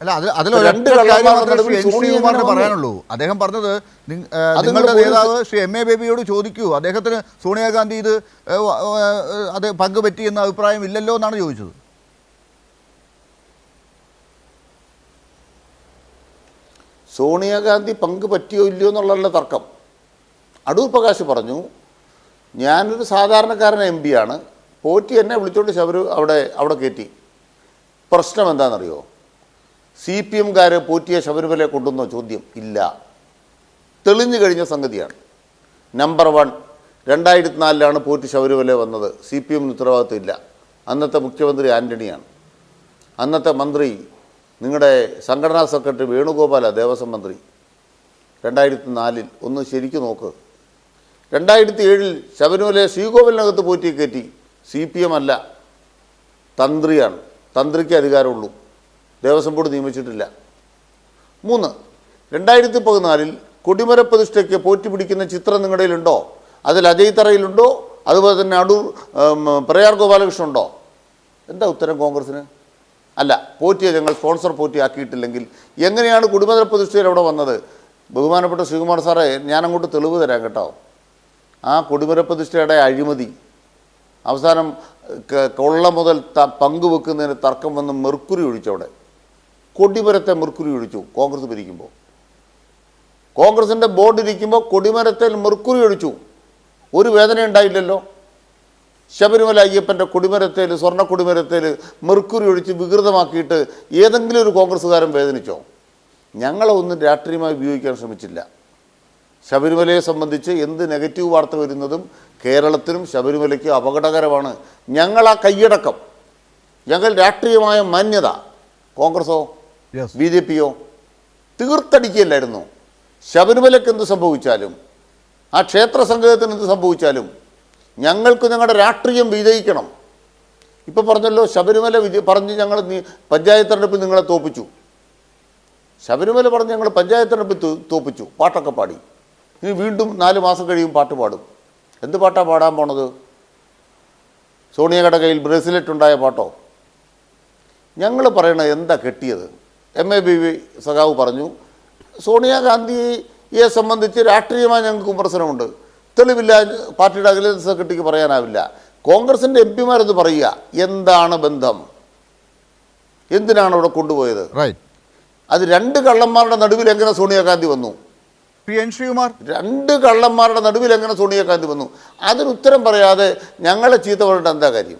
അല്ല അതിൽ അതിൽ രണ്ട് ശ്രീകുമാറിന് പറയാനുള്ളൂ. അദ്ദേഹം പറഞ്ഞത് നിങ്ങ- നിങ്ങളുടെ നേതാവ് ശ്രീ എം എ ബേബിയോട് ചോദിക്കൂ. അദ്ദേഹത്തിന് സോണിയാഗാന്ധി ഇത് അത് പങ്കുപറ്റി എന്ന അഭിപ്രായം ഇല്ലല്ലോ എന്നാണ് ചോദിച്ചത്. സോണിയാഗാന്ധി പങ്ക് പറ്റിയോ ഇല്ലയോ എന്നുള്ളതല്ല തർക്കം. അടൂർ പ്രകാശ് പറഞ്ഞു ഞാനൊരു സാധാരണക്കാരൻ എം ആണ്. പോറ്റി എന്നെ വിളിച്ചോണ്ട് ശബരു അവിടെ അവിടെ കയറ്റി പ്രശ്നം എന്താണെന്നറിയോ? സി പി എംകാർ പോറ്റിയെ ശബരിമല കൊണ്ടുവന്നോ ചോദ്യം ഇല്ല. തെളിഞ്ഞു കഴിഞ്ഞ സംഗതിയാണ്. നമ്പർ വൺ രണ്ടായിരത്തി നാലിലാണ് പോറ്റി ശബരിമല വന്നത്. സി പി എമ്മിന് ഉത്തരവാദിത്വം ഇല്ല. അന്നത്തെ മുഖ്യമന്ത്രി ആന്റണിയാണ് അന്നത്തെ മന്ത്രി നിങ്ങളുടെ സംഘടനാ സെക്രട്ടറി വേണുഗോപാല ദേവസ്വം മന്ത്രി. രണ്ടായിരത്തി നാലിൽ ഒന്ന് ശരിക്കും നോക്ക്. രണ്ടായിരത്തി ഏഴിൽ ശബരിമല ശ്രീകോവിലിനകത്ത് പോറ്റി കയറ്റി സി പി എം അല്ല തന്ത്രിയാണ്. തന്ത്രിക്ക് അധികാരമുള്ളൂ. ദേവസ്വം ബോർഡ് നിയമിച്ചിട്ടില്ല. മൂന്ന് രണ്ടായിരത്തി പതിനാലിൽ കൊടിമര പ്രതിഷ്ഠയ്ക്ക് പോറ്റി പിടിക്കുന്ന ചിത്രം നിങ്ങളുടെ കയ്യിലുണ്ടോ? അതിൽ അജയ് തറയിലുണ്ടോ? അതുപോലെ തന്നെ അടൂർ പ്രയാർ ഗോപാലകൃഷ്ണൻ ഉണ്ടോ? എന്താ ഉത്തരം കോൺഗ്രസിന് അല്ല പോറ്റിയെ ഞങ്ങൾ സ്പോൺസർ പോറ്റി ആക്കിയിട്ടില്ലെങ്കിൽ എങ്ങനെയാണ് കുടിമര പ്രതിഷ്ഠയിൽ അവിടെ വന്നത്? ബഹുമാനപ്പെട്ട ശ്രീകുമാർ സാറേ ഞാൻ അങ്ങോട്ട് തെളിവ് തരാം കേട്ടോ. ആ കൊടിമര പ്രതിഷ്ഠയുടെ അഴിമതി അവസാനം കൊള്ള മുതൽ പങ്കുവെക്കുന്നതിന് തർക്കം വന്ന് മെർക്കുരി ഒഴിച്ചവിടെ. കൊടിമരത്തെ മുർക്കുരി ഒഴിച്ചു കോൺഗ്രസ് ഭരിക്കുമ്പോൾ. കോൺഗ്രസിന്റെ ബോർഡ് ഇരിക്കുമ്പോൾ കൊടിമരത്തിൽ മുർക്കുരി ഒഴിച്ചു. ഒരു വേദന ഉണ്ടായില്ലല്ലോ. ശബരിമല അയ്യപ്പന്റെ കൊടിമരത്തേൽ സ്വർണ കൊടിമരത്തേൽ മെർക്കുരി ഒഴിച്ച് വികൃതമാക്കിയിട്ട് ഏതെങ്കിലും ഒരു കോൺഗ്രസ്സുകാരൻ വേദനിച്ചോ? ഞങ്ങളെ ഒന്നും രാഷ്ട്രീയമായി ഉപയോഗിക്കാൻ ശ്രമിച്ചില്ല. ശബരിമലയെ സംബന്ധിച്ച് എന്ത് നെഗറ്റീവ് വാർത്ത വരുന്നതും കേരളത്തിനും ശബരിമലയ്ക്കും അപകടകരമാണ്. ഞങ്ങൾ ആ കൈയടക്കം. ഞങ്ങൾ രാഷ്ട്രീയമായ മാന്യത. കോൺഗ്രസോ. ബി ജെ പിയോ? തീർത്തടിക്കുകയല്ലായിരുന്നു. ശബരിമലയ്ക്ക് എന്ത് സംഭവിച്ചാലും ആ ക്ഷേത്ര സംഗീതത്തിന് എന്ത് സംഭവിച്ചാലും ഞങ്ങൾക്ക് ഞങ്ങളുടെ രാഷ്ട്രീയം വിജയിക്കണം. ഇപ്പം പറഞ്ഞല്ലോ ശബരിമല വിജയ പറഞ്ഞ് ഞങ്ങൾ പഞ്ചായത്ത് തെരഞ്ഞെടുപ്പിൽ നിങ്ങളെ തോപ്പിച്ചു. ശബരിമല പറഞ്ഞ് ഞങ്ങൾ പഞ്ചായത്ത് തെരഞ്ഞെടുപ്പിൽ തോപ്പിച്ചു. പാട്ടൊക്കെ പാടി. ഇനി വീണ്ടും നാല് മാസം കഴിയും പാട്ട് പാടും. എന്ത് പാട്ടാണ് പാടാൻ പോണത്? സോണിയയുടെ കയ്യിൽ ബ്രേസ്ലെറ്റ് ഉണ്ടായ പാട്ടോ? ഞങ്ങൾ പറയണത് എന്താ കെട്ടിയത്? എം എ ബി വി സഖാവ് പറഞ്ഞു സോണിയാഗാന്ധിയെ സംബന്ധിച്ച് രാഷ്ട്രീയമായി ഞങ്ങൾക്ക് വിമർശനമുണ്ട് തെളിവില്ല പാർട്ടിയുടെ അഖില സെക്രട്ടറിക്ക് പറയാനാവില്ല. കോൺഗ്രസിന്റെ എം പിമാരെന്ന് പറയുക എന്താണ് ബന്ധം? എന്തിനാണ് അവിടെ കൊണ്ടുപോയത്? അത് രണ്ട് കള്ളന്മാരുടെ നടുവിൽ എങ്ങനെ സോണിയാഗാന്ധി വന്നു? P N Sreekumar. രണ്ട് കള്ളന്മാരുടെ നടുവിൽ എങ്ങനെ സോണിയാഗാന്ധി വന്നു? അതിന് ഉത്തരം പറയാതെ ഞങ്ങളെ ചീത്ത പറഞ്ഞിട്ട് എന്താ കാര്യം?